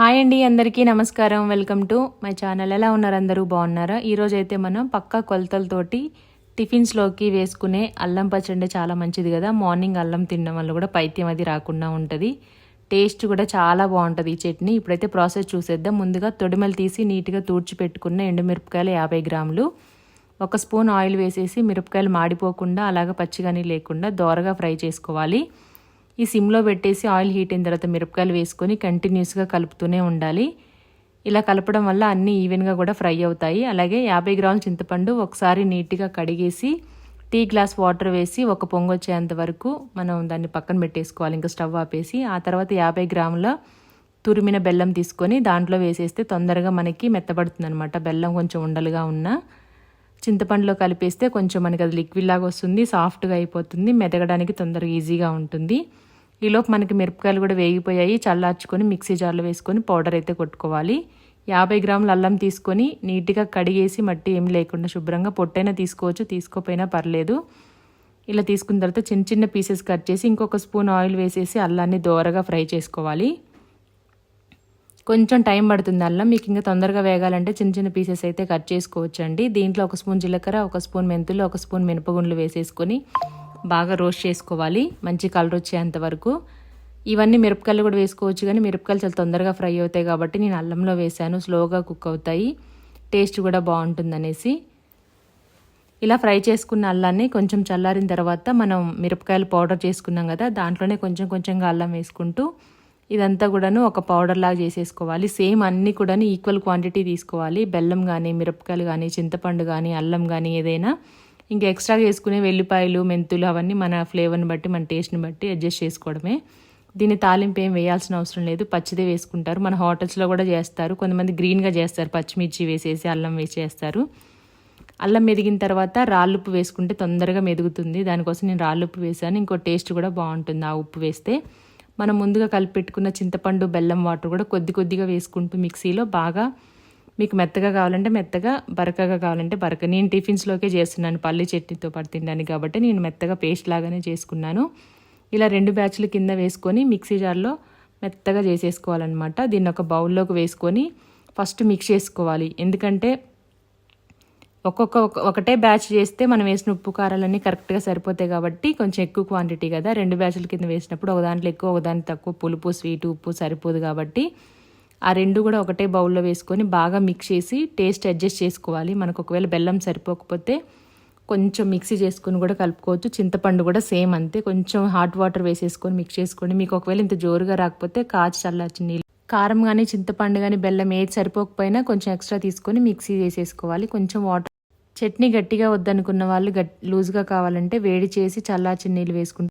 Hi అండి అందరికీ నమస్కారం. Welcome to my channel. ఎలా ఉన్నారు అందరూ? బాగున్నారా? ఈరోజు అయితే మనం పక్కా కొలతలతోటి టిఫిన్స్లోకి వేసుకునే అల్లం పచ్చడి చాలా మంచిది కదా. మార్నింగ్ అల్లం తినడం వల్ల కూడా పైత్యం అది రాకుండా ఉంటుంది. టేస్ట్ కూడా చాలా బాగుంటుంది ఈ చట్నీ. ఇప్పుడైతే ప్రాసెస్ చూసేద్దాం. ముందుగా తొడిమలు తీసి నీట్గా తూడ్చి పెట్టుకున్న ఎండుమిరపకాయలు యాభై గ్రాములు. ఒక స్పూన్ ఆయిల్ వేసేసి మిరపకాయలు మాడిపోకుండా అలాగ పచ్చిగాని లేకుండా దోరగా ఫ్రై చేసుకోవాలి. ఈ సిమ్లో పెట్టేసి ఆయిల్ హీట్ అయిన తర్వాత మిరపకాయలు వేసుకొని కంటిన్యూస్గా కలుపుతూనే ఉండాలి. ఇలా కలపడం వల్ల అన్నీ ఈవెన్గా కూడా ఫ్రై అవుతాయి. అలాగే యాభై గ్రాముల చింతపండు ఒకసారి నీట్గా కడిగేసి టీ గ్లాస్ వాటర్ వేసి ఒక పొంగు వచ్చేంత వరకు మనం దాన్ని పక్కన పెట్టేసుకోవాలి. ఇంకా స్టవ్ ఆపేసి ఆ తర్వాత యాభై గ్రాముల తురిమిన బెల్లం తీసుకొని దాంట్లో వేసేస్తే తొందరగా మనకి మెత్తబడుతుంది అనమాట బెల్లం కొంచెం ఉండలుగా ఉన్న చింతపండులో కలిపేస్తే కొంచెం మనకి అది లిక్విడ్ లాగా వస్తుంది సాఫ్ట్గా అయిపోతుంది మెదగడానికి తొందరగా ఈజీగా ఉంటుంది. ఈలోపు మనకి మిరపకాయలు కూడా వేగిపోయాయి. చల్లార్చుకొని మిక్సీ జార్లో వేసుకొని పౌడర్ అయితే కొట్టుకోవాలి. యాభై గ్రాముల అల్లం తీసుకొని నీట్గా కడిగేసి మట్టి ఏం లేకుండా శుభ్రంగా పొట్టైనా తీసుకోవచ్చు తీసుకోపోయినా పర్లేదు. ఇలా తీసుకున్న తర్వాత చిన్న చిన్న పీసెస్ కట్ చేసి ఇంకొక స్పూన్ ఆయిల్ వేసేసి అల్లాన్ని దోరగా ఫ్రై చేసుకోవాలి. కొంచెం టైం పడుతుంది అల్లం. మీకు ఇంకా తొందరగా వేగాలంటే చిన్న చిన్న పీసెస్ అయితే కట్ చేసుకోవచ్చండి. దీంట్లో ఒక స్పూన్ జీలకర్ర ఒక స్పూన్ మెంతులు ఒక స్పూన్ మినపగుండ్లు వేసేసుకొని బాగా రోస్ట్ చేసుకోవాలి. మంచి కలర్ వచ్చేంత వరకు. ఇవన్నీ మిరపకాయలు కూడా వేసుకోవచ్చు కానీ మిరపకాయలు చాలా తొందరగా ఫ్రై అవుతాయి కాబట్టి నేను అల్లంలో వేసాను. స్లోగా కుక్ అవుతాయి. టేస్ట్ కూడా బాగుంటుందనేసి. ఇలా ఫ్రై చేసుకున్న అల్లాన్ని కొంచెం చల్లారిన తర్వాత మనం మిరపకాయలు పౌడర్ చేసుకున్నాం కదా దాంట్లోనే కొంచెం కొంచెంగా అల్లం వేసుకుంటూ ఇదంతా కూడాను ఒక పౌడర్ లాగా చేసేసుకోవాలి. సేమ్ అన్నీ కూడాను ఈక్వల్ క్వాంటిటీ తీసుకోవాలి. బెల్లం కానీ మిరపకాయలు కానీ చింతపండు కానీ అల్లం కానీ ఏదైనా. ఇంకా ఎక్స్ట్రాగా వేసుకునే వెల్లిపాయలు మెంతులు అవన్నీ మన ఫ్లేవర్ని బట్టి మన టేస్ట్ని బట్టి అడ్జస్ట్ చేసుకోవడమే. దీన్ని తాలింపు ఏం వేయాల్సిన అవసరం లేదు. పచ్చిదే వేసుకుంటారు. మన హోటల్స్లో కూడా చేస్తారు. కొంతమంది గ్రీన్గా చేస్తారు. పచ్చిమిర్చి వేసేసి అల్లం వేసి చేస్తారు. అల్లం మెదిగిన తర్వాత రాళ్ళుప్పు వేసుకుంటే తొందరగా మెదుగుతుంది. దానికోసం నేను రాళ్ళుప్పు వేసాను ఇంకో టేస్ట్ కూడా బాగుంటుంది ఆ ఉప్పు వేస్తే. మనం ముందుగా కలిపి పెట్టుకున్న చింతపండు బెల్లం వాటర్ కూడా కొద్ది కొద్దిగా వేసుకుంటూ మిక్సీలో బాగా మీకు మెత్తగా కావాలంటే మెత్తగా బరకగా కావాలంటే బరక. నేను టిఫిన్స్లోకే చేస్తున్నాను పల్లి చట్నీతో పాటు తినడానికి కాబట్టి నేను మెత్తగా పేస్ట్ లాగానే చేసుకున్నాను. ఇలా రెండు బ్యాచ్ల కింద వేసుకొని మిక్సీ జార్లో మెత్తగా చేసేసుకోవాలన్నమాట. దీన్ని ఒక బౌల్లోకి వేసుకొని ఫస్ట్ మిక్స్ చేసుకోవాలి. ఎందుకంటే ఒక్కొక్క ఒకటే బ్యాచ్ చేస్తే మనం వేసిన ఉప్పు కారాలన్నీ కరెక్ట్గా సరిపోతాయి కాబట్టి కొంచెం ఎక్కువ క్వాంటిటీ కదా. రెండు బ్యాచ్ల కింద వేసినప్పుడు ఒక దాంట్లో ఎక్కువ ఒక దాంట్లో తక్కువ. పులుపు స్వీట్ ఉప్పు సరిపోదు కాబట్టి ఆ రెండు కూడా ఒకటే బౌల్లో వేసుకొని బాగా మిక్స్ చేసి టేస్ట్ అడ్జస్ట్ చేసుకోవాలి. మనకు ఒకవేళ బెల్లం సరిపోకపోతే కొంచెం మిక్సీ చేసుకొని కూడా కలుపుకోవచ్చు. చింతపండు కూడా సేమ్ అంతే. కొంచెం హాట్ వాటర్ వేసేసుకొని మిక్స్ చేసుకోండి. మీకు ఒకవేళ ఇంత జోరుగా రాకపోతే కాచి చల్లార్చి నీళ్ళు. కారం కానీ చింతపండు కానీ బెల్లం ఏది సరిపోకపోయినా కొంచెం ఎక్స్ట్రా తీసుకొని మిక్సీ చేసేసుకోవాలి. కొంచెం వాటర్ చట్నీ గట్టిగా వద్దనుకున్న వాళ్ళు గట్ లూజ్గా కావాలంటే వేడి చేసి చల్లార్చి నీళ్ళు వేసుకుంటారు